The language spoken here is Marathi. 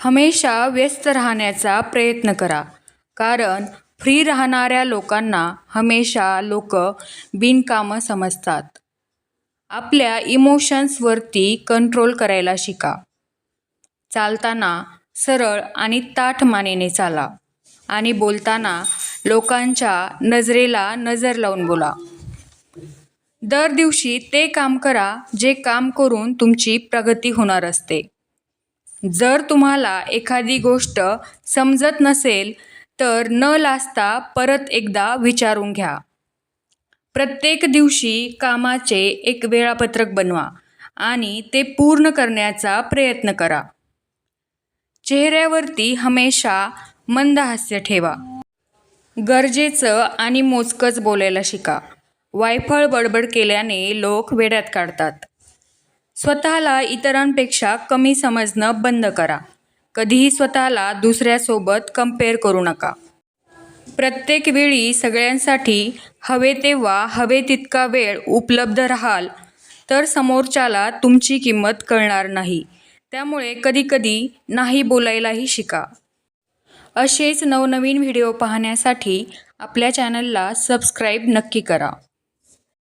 हमेशा व्यस्त राहण्याचा प्रयत्न करा. कारण फ्री राहणाऱ्या लोकांना हमेशा लोक बिनकामं समजतात. आपल्या इमोशन्सवरती कंट्रोल करायला शिका. चालताना सरळ आणि ताठ मानेने चाला आणि बोलताना लोकांच्या नजरेला नजर लावून बोला. दर दिवशी ते काम करा जे काम करून तुमची प्रगती होणार असते. जर तुम्हाला एखादी गोष्ट समजत नसेल तर न लाजता परत एकदा विचारून घ्या. प्रत्येक दिवशी कामाचे एक वेळापत्रक बनवा आणि ते पूर्ण करण्याचा प्रयत्न करा. चेहऱ्यावरती हमेशा मंद हास्य ठेवा. गरजेचं आणि मोजकंच बोलायला शिका. वायफळ बडबड केल्याने लोक वेड्यात काढतात. स्वतःला इतरांपेक्षा कमी समजणं बंद करा. कधीही स्वतःला दुसऱ्यासोबत कंपेअर करू नका. प्रत्येक वेळी सगळ्यांसाठी हवे तेव्हा हवे तितका वेळ उपलब्ध राहाल तर समोरच्याला तुमची किंमत कळणार नाही. त्यामुळे कधीकधी नाही बोलायलाही शिका. असेच नवनवीन व्हिडिओ पाहण्यासाठी आपल्या चॅनलला सबस्क्राईब नक्की करा.